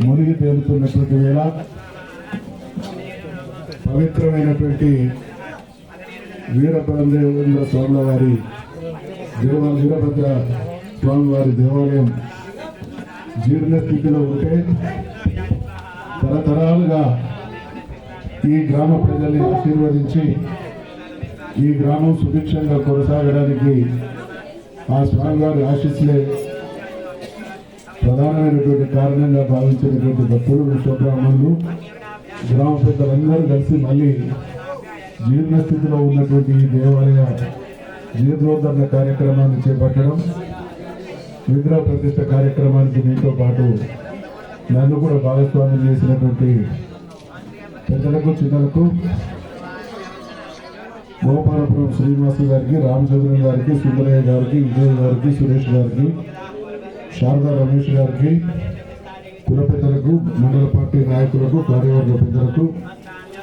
మునిగి తేలుతున్నటువంటి వేళ పవిత్రమైనటువంటి వీరభద్రేంద్ర స్వాముల వారి వీరభద్ర స్వామి వారి దేవాలయం జీర్ణ స్థితిలో ఉంటే తరతరాలుగా ఈ గ్రామ ప్రజల్ని ఆశీర్వదించి ఈ గ్రామం సుభిక్షంగా కొనసాగడానికి ఆ స్వామివారి ఆశీస్సులే ప్రధానమైనటువంటి కారణంగా భావించినటువంటి భక్తులు విశ్వబ్రాహ్మణులు గ్రామ పెద్దలందరూ కలిసి మళ్ళీ జీర్ణస్థితిలో ఉన్నటువంటి ఈ దేవాలయ జీర్ణోద్ధరణ కార్యక్రమాన్ని చేపట్టడం విగ్రహ ప్రతిష్ట కార్యక్రమానికి మీతో పాటు నన్ను కూడా భాగస్వామ్యం చేసినటువంటి పెద్దలకు చిన్నలకు గోపాలపురం శ్రీనివాసు గారికి రామచంద్రన్ గారికి సుందరయ్య గారికి విజయ్ గారికి సురేష్ గారికి శారదా రమేష్ గారికి కుల పెద్దలకు మండల పార్టీ నాయకులకు కార్యవర్గ పెద్దలకు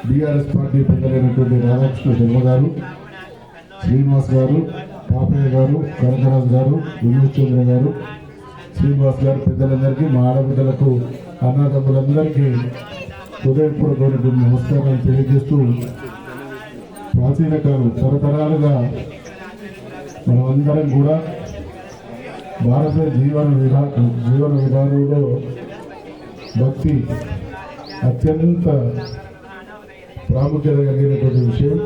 బీఆర్ఎస్ పార్టీ పెద్దలైనటువంటి రాధాకృష్ణ శర్మ గారు శ్రీనివాస్ గారు పాపయ్య గారు కనకరాజు గారు వినోద్ గారు శ్రీనివాస్ గారు పెద్దలందరికీ మా ఆడబిడ్డలకు అన్నదమ్ములందరికీ హృదయపూర్వకమైనటువంటి నమస్కారాలు తెలియజేస్తూ ప్రాచీన కాలం తరతరాలుగా మనమందరం కూడా భారత జీవన విధా జీవన విధానంలో భక్తి అత్యంత ప్రాముఖ్యత కలిగినటువంటి విషయం.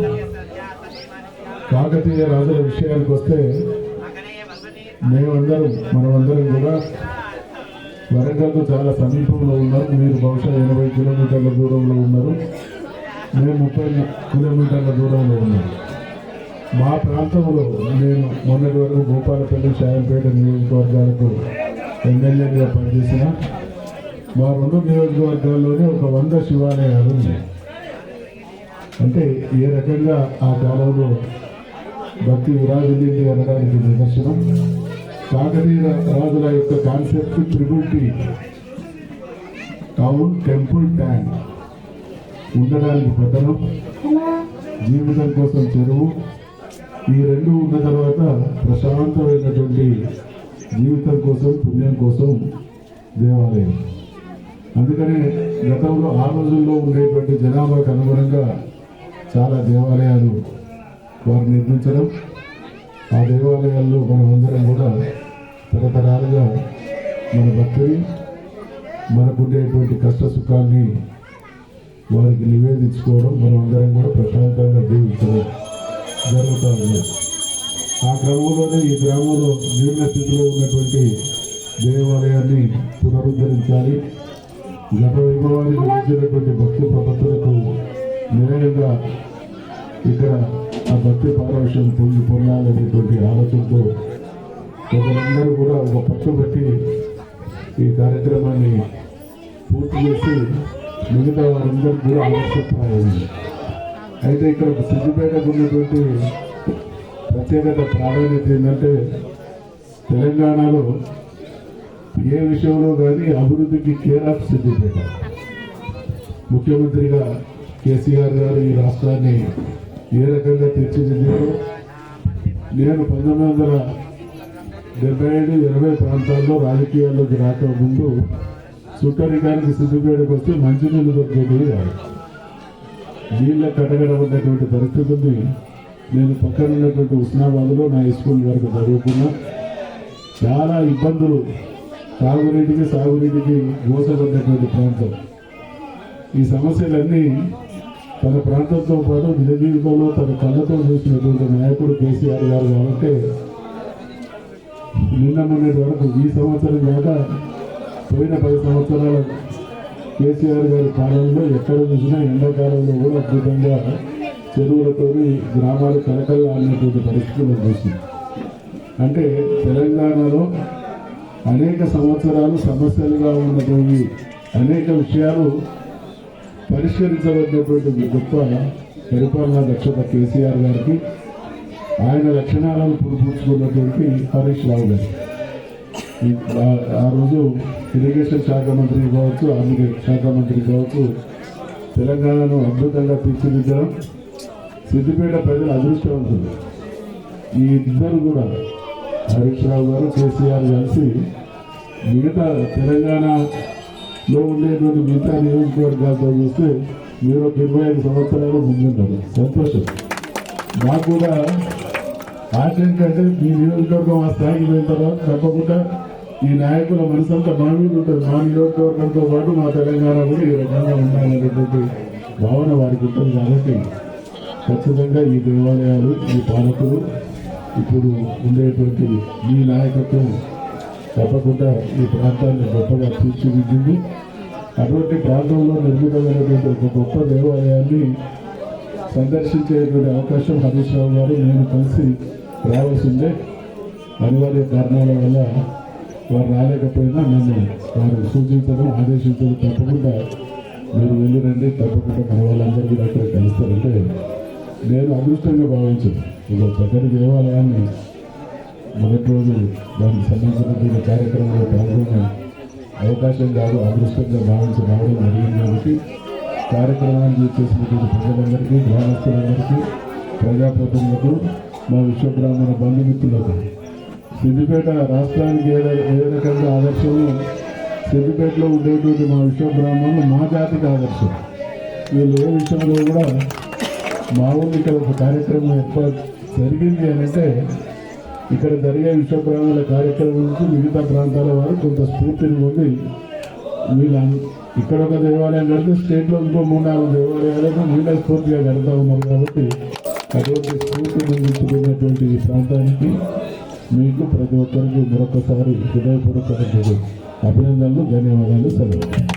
కాకతీయ రాజుల విషయానికి వస్తే మేమందరం మనమందరం కూడా వరంగల్కు చాలా సమీపంలో ఉన్నారు మీరు బహుశా ఎనభై కిలోమీటర్ల దూరంలో ఉన్నారు. మేము ముప్పై కిలోమీటర్ల దూరంలో ఉన్నారు మా ప్రాంతంలో నేను మొన్నటి వరకు గోపాలపల్లి షాయంపేట నియోజకవర్గాలకు ఎమ్మెల్యేగా పనిచేసిన మా రెండు నియోజకవర్గాల్లోనే ఒక వంద శివాలయాలు ఉన్నాయి. అంటే ఏ రకంగా ఆ కాలంలో భక్తి విరాజిల్లింది అనడానికి నిదర్శనం. కాకతీయ రాజుల యొక్క concept triple town temple tank ఉండడానికి పట్టణం జీవితం కోసం చెరువు ఈ రెండు ఉన్న తర్వాత ప్రశాంతమైనటువంటి జీవితం కోసం పుణ్యం కోసం దేవాలయం. అందుకనే గతంలో ఆ రోజుల్లో ఉండేటువంటి జనాభాకు అనుగుణంగా చాలా దేవాలయాలు వారు నిర్మించడం ఆ దేవాలయాల్లో మనమందరం కూడా తరతరాలుగా మన భక్తుని మనకుండేటువంటి కష్ట సుఖాన్ని వారికి నివేదించుకోవడం మనం అందరం కూడా ప్రశాంతంగా జీవించడం. జరుగుతూ ఉంది ఆ క్రమంలోనే ఈ గ్రామంలో జీర్ణ స్థితిలో ఉన్నటువంటి దేవాలయాన్ని పునరుద్ధరించాలి. గత వైభవానికి వచ్చినటువంటి భక్తి ప్రపత్తులకు నిలయంగా ఇక్కడ ఆ భక్తి పారవశ్యం పొంది పొందాలనేటువంటి ఆలోచనతో కొందరందరూ కూడా ఒక పట్టుబట్టి ఈ కార్యక్రమాన్ని పూర్తి చేసి మిగతా వారందరికీ కూడా ఆలస్యప్రాయమైంది అయితే ఇక్కడ సిద్దిపేటకు ఉన్నటువంటి ప్రత్యేకత ప్రాధాన్యత ఏంటంటే తెలంగాణలో ఏ విషయంలో కానీ అభివృద్ధికి కేర్ ఆఫ్ సిద్దిపేట. ముఖ్యమంత్రిగా కేసీఆర్ గారు ఈ రాష్ట్రాన్ని ఏ రకంగా తీర్చిదిద్దారో నేను పంతొమ్మిది వందల డెబ్బై ఐదు ఇరవై ప్రాంతాల్లో రాజకీయాల్లోకి రాకముందు సుట్టరికానికి సిద్దిపేటకు వస్తే మంచినీళ్ళు దొరికేది కాదు. నీళ్ళ కటగడ ఉన్నటువంటి పరిస్థితి ఉంది. నేను పక్కన ఉన్నటువంటి ఉస్నాబాద్లో నా హై స్కూల్ వరకు చదువుకున్నా. చాలా ఇబ్బందులు. తాగునీటికి సాగునీటికి మోసపడినటువంటి ప్రాంతం. ఈ సమస్యలన్నీ తన ప్రాంతంతో పాటు నిజ జీవితంలో తన కళ్ళతో చూసినటువంటి నాయకుడు కేసీఆర్ గారు కాబట్టి నిన్న మొన్నటి వరకు ఈ సంవత్సరం కాక పోయిన పది సంవత్సరాల కేసీఆర్ గారి కాలంలో ఎక్కడ చూసినా ఎండాకాలంలో కూడా అద్భుతంగా చెరువులతో గ్రామాలు కలకల్లా అన్నటువంటి పరిస్థితులు చూసింది అంటే తెలంగాణలో అనేక సంవత్సరాలు సమస్యలుగా ఉన్నటువంటి అనేక విషయాలు పరిష్కరించబడినటువంటి గొప్ప పరిపాలనా దక్షత కేసీఆర్ గారికి ఆయన లక్షణాలను పురుపుచ్చుకున్నటువంటి హరీష్ రావు గారు ఆ రోజు ఇరిగేషన్ శాఖ మంత్రి కావచ్చు ఆర్థిక శాఖ మంత్రి కావచ్చు తెలంగాణను అద్భుతంగా తీర్చిదిద్దడం సిద్దిపేట ప్రజలు అదృష్టవంతులు. ఈ ఇద్దరు కూడా హరీష్ రావు గారు కేసీఆర్ కలిసి మిగతా తెలంగాణలో ఉండేటువంటి మిగతా నియోజకవర్గాలతో చూస్తే మీరు ఒక ఇరవై ఐదు సంవత్సరాలు ముందుంటారు. సంతోషం. నాకు కూడా ఆశ ఏంటంటే మీ నియోజకవర్గం ఆ స్థాయికి పోయిన తర్వాత తప్పకుండా ఈ నాయకుల మనసంతా మా మీద ఉంటుంది. మా నియోజకవర్గంతో పాటు మా తెలంగాణ కూడా ఈ రకంగా ఉండాలనేటువంటి భావన వారికి ఉంటుంది కాబట్టి ఖచ్చితంగా ఈ దేవాలయాలు ఈ పాలకులు ఇప్పుడు ఉండేటువంటి ఈ నాయకత్వం తప్పకుండా ఈ ప్రాంతాన్ని గొప్పగా తీర్చిదిద్దింది. అటువంటి ప్రాంతంలో నిర్మితమైనటువంటి ఒక గొప్ప దేవాలయాన్ని సందర్శించేటువంటి అవకాశం హరీష్ రావు గారు నేను కలిసి రావాల్సిందే. అనివార్య కారణాల వల్ల వారు రాలేకపోయినా నన్ను వారు సూచించడం ఆదేశించడం తప్పకుండా మీరు వెళ్ళి రండి. తప్పకుండా మన వాళ్ళందరూ కూడా అక్కడ కలుస్తారంటే నేను అదృష్టంగా భావించాను ఇది ఒక చక్కటి దేవాలయాన్ని మొదటి రోజు దానికి సంబంధించినటువంటి కార్యక్రమంలో పాల్గొనే అవకాశం కాదు. అదృష్టంగా భావించి రావడం జరిగింది కాబట్టి కార్యక్రమాన్ని చేసినటువంటి ప్రజలందరికీ గ్రామస్తులందరికీ ప్రజాప్రతినిధులకు మా విశ్వబ్రాహ్మణ బంధుమిత్రులకు సిద్దిపేట రాష్ట్రానికి ఏ రకంగా ఆదర్శము సిద్దిపేటలో ఉండేటువంటి మా విశ్వబ్రాహ్మణులు మా జాతికి ఆదర్శం. వీళ్ళు ఏ విషయంలో కూడా మా ఊళ్ళు ఇక్కడ ఒక కార్యక్రమం ఏర్పాటు జరిగింది అని అంటే ఇక్కడ జరిగే విశ్వబ్రాహ్మణుల కార్యక్రమం నుంచి మిగతా ప్రాంతాల వారు కొంత స్ఫూర్తిని పొంది వీళ్ళ ఇక్కడ ఒక దేవాలయం కడితే స్టేట్లో ఇంకో మూడు నాలుగు దేవాలయాలను వీళ్ళ స్ఫూర్తిగా కడతా ఉన్నారు కాబట్టి అటువంటి స్ఫూర్తిని ఈ ప్రాంతానికి మీకు ప్రతి ఒక్కరికి మరొకసారి హృదయపూర్వక అభినందనలు ధన్యవాదాలు సెలవు